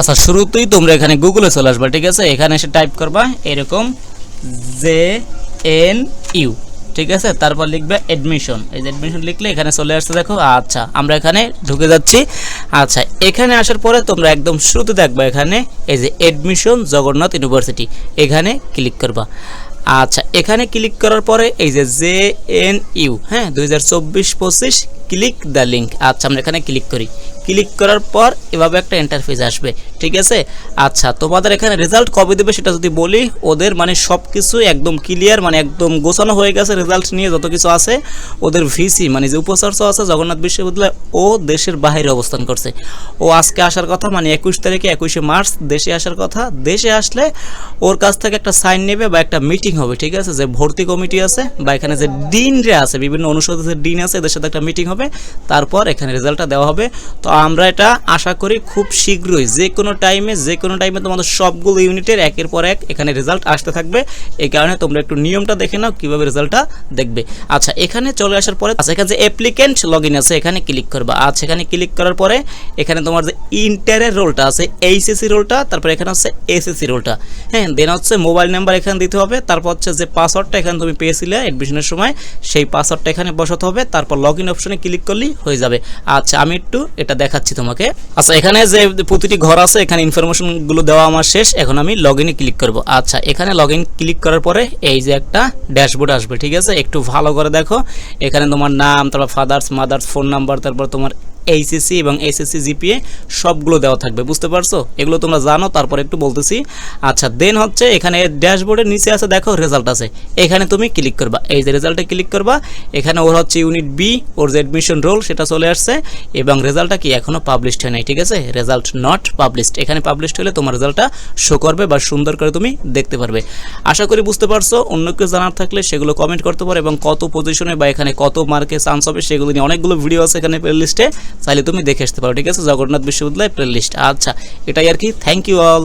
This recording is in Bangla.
আচ্ছা শুরুতেই তোমরা এখানে গুগলে চলে আসবে, ঠিক আছে? এখানে এসে টাইপ করবা, এরকম জে এন ইউ, ঠিক আছে? তারপর লিখবে অ্যাডমিশন এই যে অ্যাডমিশন লিখলে এখানে চলে আসছে, দেখো আচ্ছা আমরা এখানে ঢুকে যাচ্ছি। আচ্ছা এখানে আসার পরে তোমরা একদম শুরুতে দেখবা এখানে, এই যে অ্যাডমিশন জগন্নাথ ইউনিভার্সিটি এখানে ক্লিক করবা। আচ্ছা এখানে ক্লিক করার পরে এই যে জে এন ইউ হ্যাঁ দুই হাজার চব্বিশ পঁচিশ ক্লিক দ্য লিঙ্ক আচ্ছা আমরা এখানে ক্লিক করি। ক্লিক করার পর এভাবে একটা ইন্টারফেস আসবে। ঠিক আছে? আচ্ছা তোমাদের এখানে রেজাল্ট কবে দেবে সেটা যদি বলি, ওদের মানে সব কিছু একদম ক্লিয়ার মানে একদম গোছানো হয়ে গেছে রেজাল্ট নিয়ে যত কিছু আছে, ওদের ভিসি মানে যে উপাচার্য আছে, জগন্নাথ বিশ্ববিদ্যালয় ও দেশের বাইরে অবস্থান করছে। ও আজকে আসার কথা মানে একুশ তারিখে, একুশে মার্চ, দেশে আসার কথা। দেশে আসলে ওর কাছ থেকে একটা সাইন নেবে বা একটা মিটিং হবে, ঠিক আছে? যে ভর্তি কমিটি আছে বা এখানে যে ডিনরে আছে, বিভিন্ন অনুষদের যে ডিন আছে, এদের সাথে একটা মিটিং হবে। তারপর এখানে রেজাল্টটা দেওয়া হবে। তো আমরা এটা আশা করি খুব শীঘ্রই, যে কোনো টাইমে যে কোনো টাইমে তোমাদের সবগুলো ইউনিটের একের পর এক এখানে রেজাল্ট আসতে থাকবে। এই কারণে তোমরা একটু নিয়মটা দেখে নাও, কীভাবে রেজাল্টটা দেখবে। আচ্ছা এখানে চলে আসার পরে আচ্ছা এখানে যে অ্যাপ্লিকেন্ট লগ ইন আছে, এখানে ক্লিক করবা। আচ্ছা এখানে ক্লিক করার পরে, এখানে তোমার যে ইন্টারের রোলটা আছে এইচএসসি রোলটা তারপর এখানে হচ্ছে এসএসসি রোলটা হ্যাঁ দেন হচ্ছে মোবাইল নাম্বার এখানে দিতে হবে, তারপর হচ্ছে যে পাসওয়ার্ডটা এখানে তুমি পেয়েছিলে অ্যাডমিশনের সময়, সেই পাসওয়ার্ডটা এখানে বসাতে হবে, তারপর লগ ইন অপশনে ক্লিক করলেই হয়ে যাবে। আচ্ছা আমি একটু এটা দেখাচ্ছি তোমাকে। আচ্ছা এখানে যে প্রতিটি ঘর আছে, এখানে ইনফরমেশনগুলো দেওয়া আমার শেষ। এখন আমি লগ ইনে ক্লিক করব। আচ্ছা এখানে লগ ইন ক্লিক করার পরে এই যে একটা ড্যাশবোর্ড আসবে, ঠিক আছে? একটু ভালো করে দেখো। এখানে তোমার নাম, তারপর ফাদার্স মাদার্স ফোন নাম্বার তারপর তোমার এইচএসসি এবং এসএসসি জিপিএ সবগুলো দেওয়া থাকবে, বুঝতে পারছ? এগুলো তোমরা জানো, তারপর একটু বলতেছি। আচ্ছা দেন হচ্ছে এখানে ড্যাশবোর্ডের নিচে আছে, দেখো রেজাল্ট আছে। এখানে তুমি ক্লিক করবা। এই যে রেজাল্টে ক্লিক করবা, এখানে ওর হচ্ছে ইউনিট বি ওর যে অ্যাডমিশন রোল সেটা চলে আসছে, এবং রেজাল্টটা কি এখনও পাবলিশড হয় নাই, ঠিক আছে? রেজাল্ট নট পাবলিশড এখানে পাবলিশড হলে তোমার রেজাল্টটা শো করবে বা সুন্দর করে তুমি দেখতে পারবে। আশা করি বুঝতে পারছ, অন্য কেউ জানার থাকলে সেগুলো কমেন্ট করতে পারো, এবং কত পজিশনে বা এখানে কত মার্কে চান্স হবে, সেগুলো নিয়ে অনেকগুলো ভিডিও আছে এখানে প্লে লিস্টে চাইলে তুমি দেখে আসতে পারো, ঠিক আছে? জগন্নাথ বিশ্ববিদ্যালয় প্লে লিস্ট আচ্ছা এটাই আর কি। Thank you all